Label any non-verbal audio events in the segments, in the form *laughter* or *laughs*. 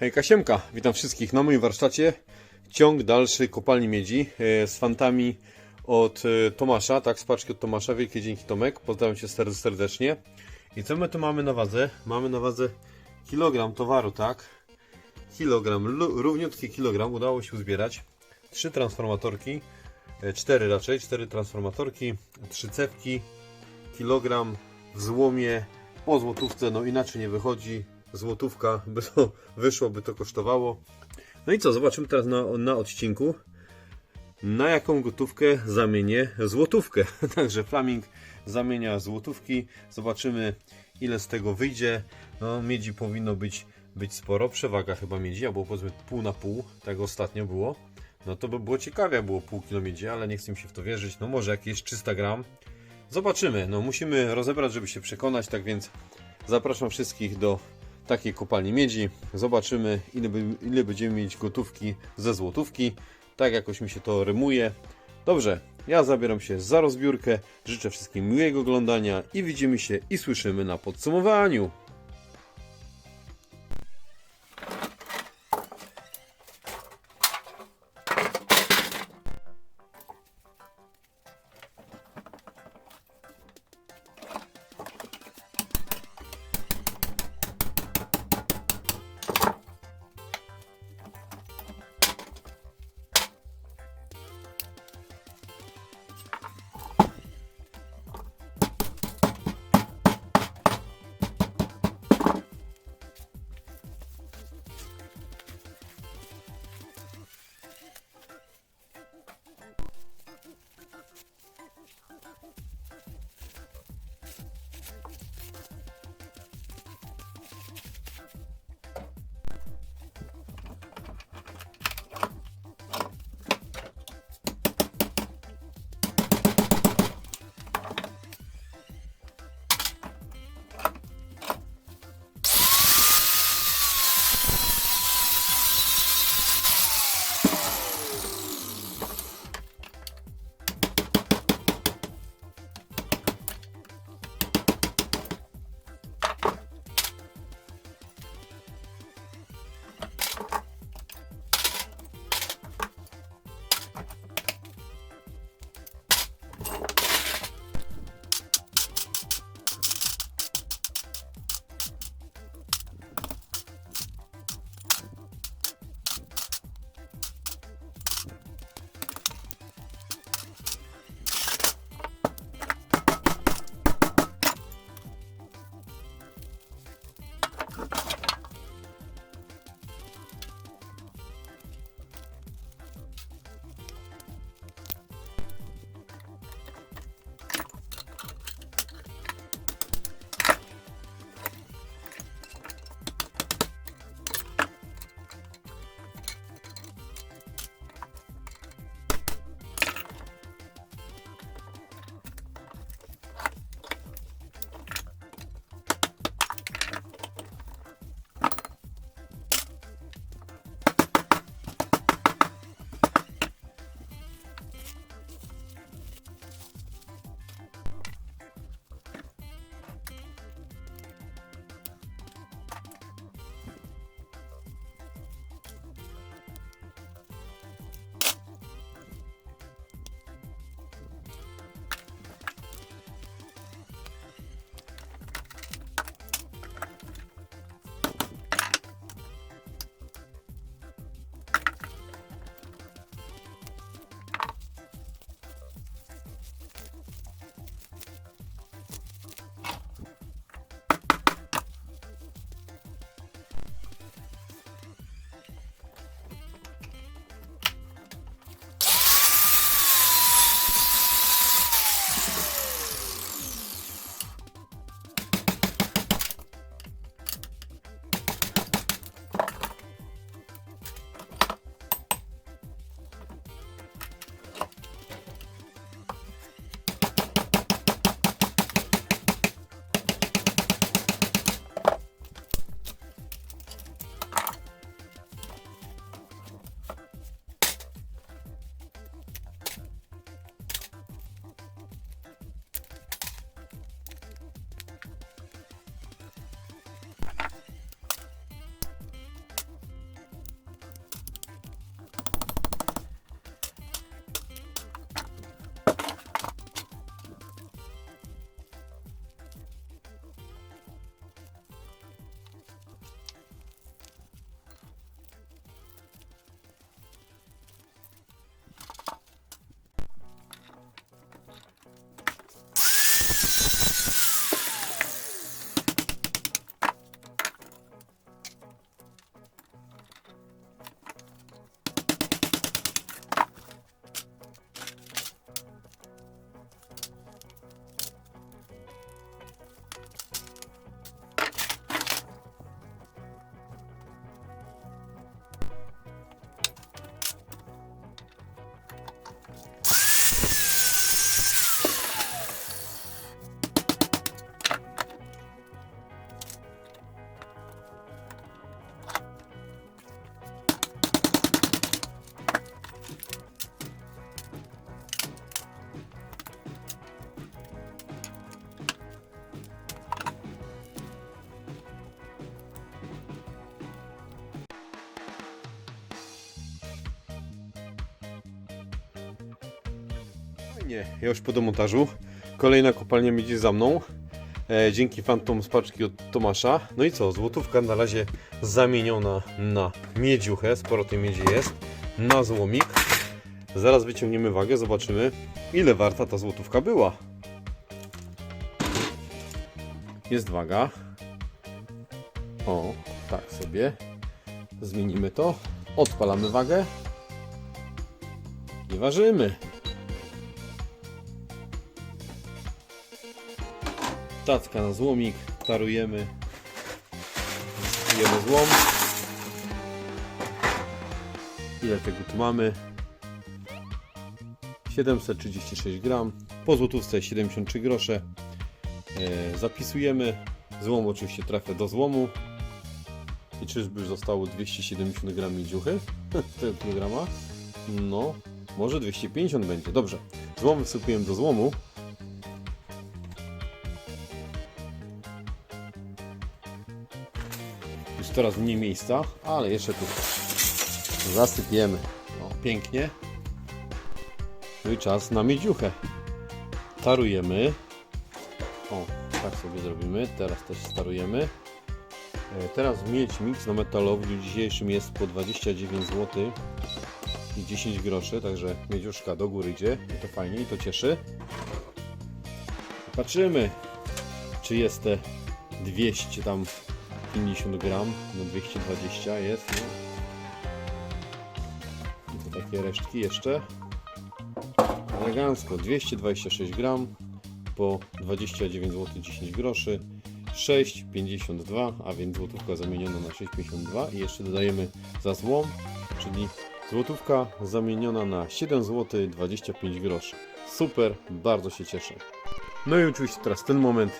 Hejka Siemka, witam wszystkich na moim warsztacie. Ciąg dalszy kopalni miedzi e, z fantami od e, Tomasza, tak, z paczki od Tomasza. Wielkie dzięki Tomek, pozdrawiam Cię ser- serdecznie. I co my tu mamy na wadze? Mamy na wadze kilogram towaru, tak? Kilogram, równiutki kilogram, udało się uzbierać. Trzy transformatorki, e, cztery raczej, cztery transformatorki, trzy cewki, kilogram w złomie po złotówce, no inaczej nie wychodzi. Złotówka by to *laughs* wyszło, by to kosztowało. No i co, zobaczymy teraz na, na odcinku, na jaką gotówkę zamienię złotówkę. *laughs* Także Flaming zamienia złotówki. Zobaczymy, ile z tego wyjdzie. No, miedzi powinno być, być sporo. Przewaga chyba miedzi, albo powiedzmy pół na pół, tak ostatnio było. No to by było ciekawie, było pół kilo miedzi, ale nie chcę mi się w to wierzyć. No może jakieś 300 gram. Zobaczymy, no musimy rozebrać, żeby się przekonać, tak więc zapraszam wszystkich do takiej kopalni miedzi. Zobaczymy, ile, ile będziemy mieć gotówki ze złotówki. Tak jakoś mi się to rymuje. Dobrze, ja zabieram się za rozbiórkę. Życzę wszystkim miłego oglądania i widzimy się i słyszymy na podsumowaniu. Nie, ja już po demontażu. Kolejna kopalnia miedzi za mną. E, dzięki fantom z paczki od Tomasza. No i co, złotówka na razie zamieniona na miedziuchę. Sporo tej miedzi jest. Na złomik. Zaraz wyciągniemy wagę, zobaczymy ile warta ta złotówka była. Jest waga. O, tak sobie. Zmienimy to. Odpalamy wagę. I ważymy. Tacka na złomik. Tarujemy. Jemy złom. Ile tego tu mamy? 736 gram. Po złotówce 73 grosze. E, zapisujemy. Złom oczywiście trafia do złomu. I czyżby już zostało 270 gram miedziuchy? *laughs* tego kilograma? No, może 250 będzie. Dobrze. Złom wsypujemy do złomu. Coraz mniej miejsca, ale jeszcze tu zasypiemy. No, pięknie. No i czas na miedziuchę. Tarujemy. O, tak sobie zrobimy. Teraz też starujemy. E, Teraz miedź mix na metalowy w dzisiejszym jest po 29 zł i 10 groszy, także miedziuszka do góry idzie. I to fajnie i to cieszy. Patrzymy, czy jest te 200 tam 50 gram, no 220 jest. No. I to takie resztki jeszcze. Elegancko, 226 gram po 29 zł 10 groszy. 6,52, a więc złotówka zamieniona na 6,52 i jeszcze dodajemy za złom, czyli złotówka zamieniona na 7 zł 25 groszy. Super, bardzo się cieszę. No i oczywiście teraz ten moment,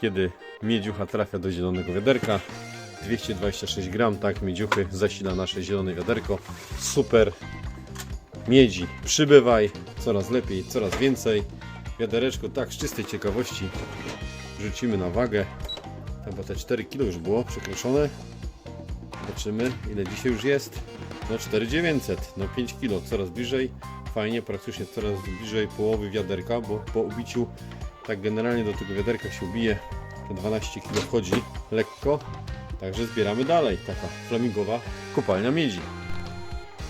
kiedy miedziucha trafia do zielonego wiaderka. 226 gram, tak, miedziuchy zasila nasze zielone wiaderko. Super, miedzi, przybywaj, coraz lepiej, coraz więcej. Wiadereczko tak z czystej ciekawości rzucimy na wagę. Chyba te 4 kg już było przekroczone. Zobaczymy ile dzisiaj już jest. No 4900, no 5 kg, coraz bliżej. Fajnie, praktycznie coraz bliżej połowy wiaderka, bo po ubiciu tak generalnie do tego wiaderka się ubije. Te 12 kg wchodzi lekko. Także zbieramy dalej. Taka flamingowa kopalnia miedzi.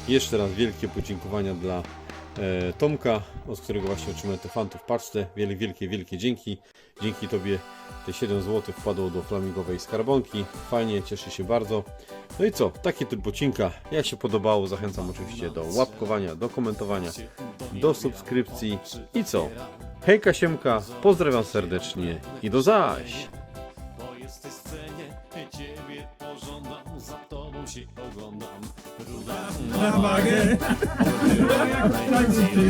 Jeszcze raz wielkie podziękowania dla e, Tomka, od którego właśnie otrzymałem te fantów paczce. Wielkie, wielkie, wielkie dzięki. Dzięki Tobie te 7 zł wpadło do flamingowej skarbonki. Fajnie, cieszę się bardzo. No i co? Taki typ odcinka. Jak się podobało, zachęcam oczywiście do łapkowania, do komentowania, do subskrypcji. I co? Hejka Siemka, pozdrawiam serdecznie i do zaś! Po jesteś scenie, ciebie pożądam, za tobą się oglądam. Ruda na wagę.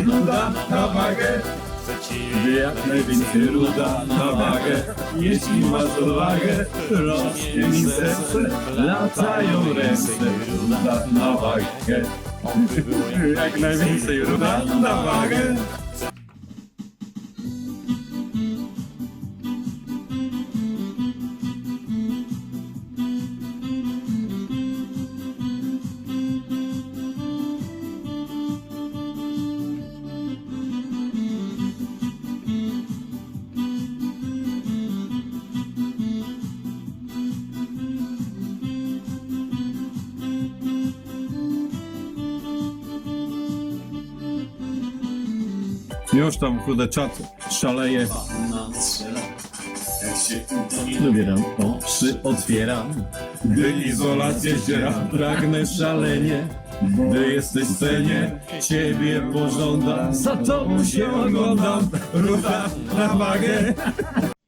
Ruda na wagę. chcę Jak najwięcej ruda na wagę. Jeśli masz odwagę, rośnie mi serce, latają ręce. Ruda na wagę. Jak najwięcej ruda na wagę. Już tam kurde czat szaleje. Wybieram oczy, otwieram. Gdy izolacja ściera, pragnę szalenie. Gdy jesteś w scenie, ciebie pożądam. Za tobą się oglądam. Ruda na wagę. *laughs*